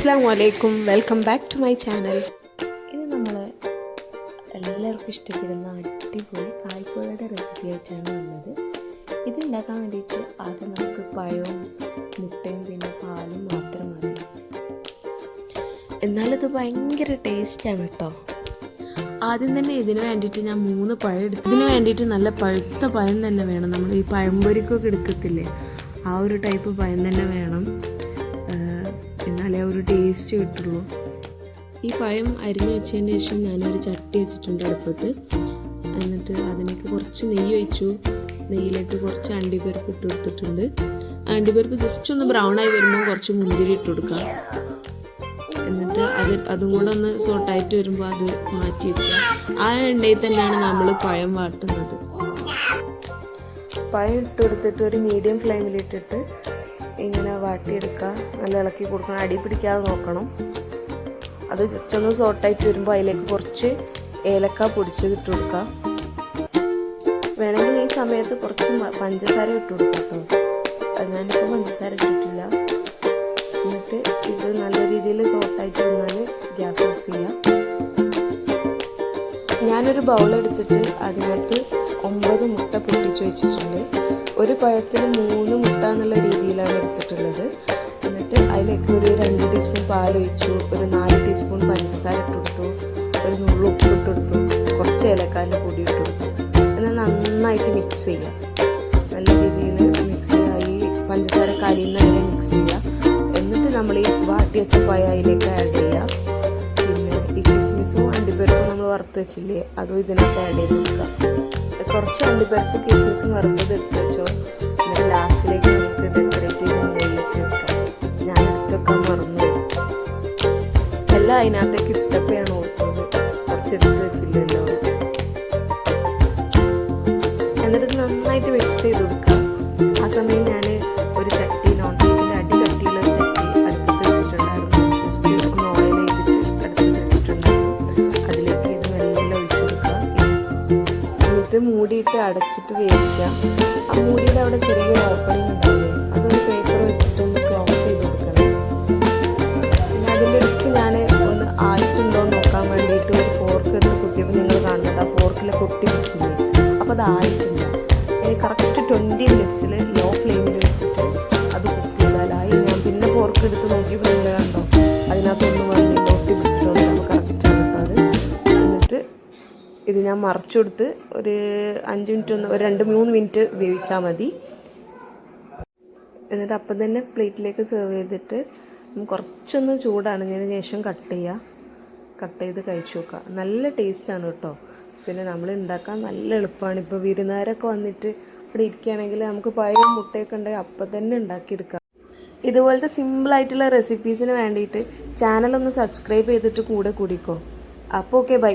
അസ്സാം വലൈക്കും welcome back to my channel ഇത് നമ്മൾ എല്ലാവർക്കും ഇഷ്ടപ്പെടുന്ന അടിപൊളി കായ്പോഴയുടെ റെസിപ്പി ആയിട്ടാണ് വന്നത്. ഇത് ഉണ്ടാക്കാൻ വേണ്ടിയിട്ട് ആദ്യം നമുക്ക് പഴവും മുട്ടയും പിന്നെ പാലും മാത്രം മതി എന്നാലിത് ഭയങ്കര ടേസ്റ്റാണ് കേട്ടോ ആദ്യം തന്നെ ഇതിന് വേണ്ടിയിട്ട് ഞാൻ മൂന്ന് പഴം എടുത്തു ഇതിന് വേണ്ടിയിട്ട് നല്ല പഴുത്ത പഴം തന്നെ വേണം. നമ്മൾ ഈ പഴംപൊരിക്കൊക്കെ എടുക്കത്തില്ലേ? ആ ഒരു ടൈപ്പ് പഴം തന്നെ വേണം. എന്നാലേ ഒരു ടേസ്റ്റ് കിട്ടുള്ളൂ. ഈ പഴം അരിഞ്ഞു വെച്ചതിന് ശേഷം ഞാനൊരു ചട്ടി വെച്ചിട്ടുണ്ട് അടുപ്പത്ത്. എന്നിട്ട് അതിലേക്ക് കുറച്ച് നെയ്യ് ഒഴിച്ചു. നെയ്യിലേക്ക് കുറച്ച് അണ്ടിപ്പരിപ്പ് ഇട്ട് കൊടുത്തിട്ടുണ്ട്. അണ്ടിപ്പരിപ്പ് ജസ്റ്റ് ഒന്ന് ബ്രൗൺ ആയി വരുമ്പോൾ കുറച്ച് മുന്തിരി ഇട്ട് കൊടുക്കാം. എന്നിട്ട് അത് അതും കൂടെ ഒന്ന് സോട്ടായിട്ട് വരുമ്പോൾ അത് മാറ്റി വെക്കുക. ആ എണ്ണയിൽ തന്നെയാണ് നമ്മൾ പഴം വാട്ടുന്നത്. പഴം ഇട്ട് കൊടുത്തിട്ട് ഒരു മീഡിയം ഫ്ലെയിമിലിട്ടിട്ട് ഇങ്ങനെ വാട്ടിയെടുക്കുക നല്ല ഇളക്കി കൊടുക്കണം. അടി പിടിക്കാതെ നോക്കണം. അത് ജസ്റ്റ് ഒന്ന് സോട്ടായിട്ട് വരുമ്പോൾ അതിലേക്ക് കുറച്ച് ഏലക്ക പൊടിച്ചത് ഇട്ട് കൊടുക്കുക വേണമെങ്കിൽ ഈ സമയത്ത് കുറച്ച് പഞ്ചസാര ഇട്ട് കൊടുക്കാം കേട്ടോ. ഞാനിപ്പോൾ പഞ്ചസാര ഇട്ടിട്ടില്ല. എന്നിട്ട് ഇത് നല്ല രീതിയിൽ സോട്ടായിട്ട് വന്നാൽ ഗ്യാസ് ഓഫ് ചെയ്യാം. ഞാനൊരു ബൗൾ എടുത്തിട്ട് അതിനകത്ത് ഒമ്പത് മുട്ട പൊട്ടിച്ച് വെച്ചിട്ടുണ്ട്. ഒരു പഴത്തിൽ മൂന്ന് മുട്ട എന്നുള്ള രീതിയിലാണ് എടുത്തിട്ടുള്ളത്. എന്നിട്ട് അതിലേക്ക് ഒരു രണ്ട് ടീസ്പൂൺ പാൽ ഒഴിച്ചു ഒരു നാല് ടീസ്പൂൺ പഞ്ചസാര ഇട്ടെടുത്തു ഒരു നുള്ളു ഉപ്പ് ഇട്ടെടുത്തു കുറച്ച് ഏലക്കാന്റെ പൊടി ഇട്ടെടുത്തു എന്നാൽ നന്നായിട്ട് മിക്സ് ചെയ്യുക. നല്ല രീതിയിൽ മിക്സ് ആയി പഞ്ചസാര കലിയുന്ന വരെ മിക്സ് ചെയ്യുക. എന്നിട്ട് നമ്മൾ ഈ വാട്ടി വെച്ച പായ അതിലേക്ക് ആഡ് ചെയ്യുക. പിന്നെ ഈ കിസ്മിസും അണ്ടിപ്പരിപ്പും നമ്മൾ വറുത്ത് വെച്ചില്ലേ അതും ഇതിനൊക്കെ ആഡ് ചെയ്ത് കൊടുക്കുക. കുറച്ച് അണ്ടിപ്പരിപ്പ് പേർക്ക് വറുത്തത് എടുത്ത് വെച്ചോ. എന്നിട്ട് ലാസ്റ്റിലേക്ക് നമുക്ക് ഡെക്കറേറ്റ് ചെയ്ത് മുകളിലേക്ക് വെക്കാം. ഞാൻ ഇതൊക്കെ മറന്നു. എല്ലാം അതിനകത്തേക്ക് ഇട്ടപ്പോഴാണ് ഓർത്തത്. കുറച്ച് എടുത്ത് വെച്ചില്ലല്ലോ. എന്നിട്ട് നന്നായിട്ട് മിക്സ് ചെയ്ത് കൊടുക്കാം. ആ സമയം എന്നിട്ട് മൂടിയിട്ട് അടച്ചിട്ട് വേവിക്കാം ആ മൂടിയുടെ അവിടെ ചെറിയ ഓപ്പണിംഗ് ഉണ്ടാവില്ലേ അതൊരു പേപ്പർ വെച്ചിട്ട് ഒന്ന് ക്ലോസ് ചെയ്ത് കൊടുക്കണം. പിന്നെ അതിന്റെ ഇടയ്ക്ക് ഞാൻ ഒന്ന് ആയിട്ടുണ്ടോ എന്ന് നോക്കാൻ വേണ്ടിയിട്ട് ഒരു ഫോർക്ക് എടുത്ത് കുത്തിയപ്പോൾ നിങ്ങൾ കാണുന്നുണ്ട്. ആ ഫോർക്കിൽ കൊട്ടി വെച്ചില്ലേ? അപ്പോൾ അത് ആയിട്ടില്ല. ഇനി കറക്റ്റ് ട്വന്റി മിനിറ്റ്സിൽ ലോ ഫ്ലെയിമിൽ വെച്ചിട്ട് അത് കുക്ക് ചെയ്താലായി ഞാൻ പിന്നെ ഫോർക്ക് എടുത്ത് നോക്കിയപ്പോൾ ഇത് ഞാൻ മറച്ചു കൊടുത്ത് ഒരു അഞ്ച് മിനിറ്റ് ഒന്ന് ഒരു രണ്ട് മൂന്ന് മിനിറ്റ് വേവിച്ചാൽ മതി. എന്നിട്ട് അപ്പം തന്നെ പ്ലേറ്റിലേക്ക് സെർവ് ചെയ്തിട്ട് കുറച്ചൊന്ന് ചൂടാണതിന് ശേഷം കട്ട് ചെയ്യുക കട്ട് ചെയ്ത് കഴിച്ചു നോക്കുക നല്ല ടേസ്റ്റാണ് കേട്ടോ. പിന്നെ നമ്മൾ ഉണ്ടാക്കാൻ നല്ല എളുപ്പമാണ് ഇപ്പോൾ വിരുന്നുകാരൊക്കെ വന്നിട്ട് ഇവിടെ ഇരിക്കുകയാണെങ്കിൽ നമുക്ക് പഴയ മുട്ടയൊക്കെ ഉണ്ടെങ്കിൽ അപ്പം തന്നെ ഉണ്ടാക്കിയെടുക്കാം ഇതുപോലത്തെ സിമ്പിളായിട്ടുള്ള റെസിപ്പീസിന് വേണ്ടിയിട്ട് ചാനലൊന്ന് സബ്സ്ക്രൈബ് ചെയ്തിട്ട് കൂടെ കൂടിക്കോ. അപ്പോൾ ഓക്കെ ബൈ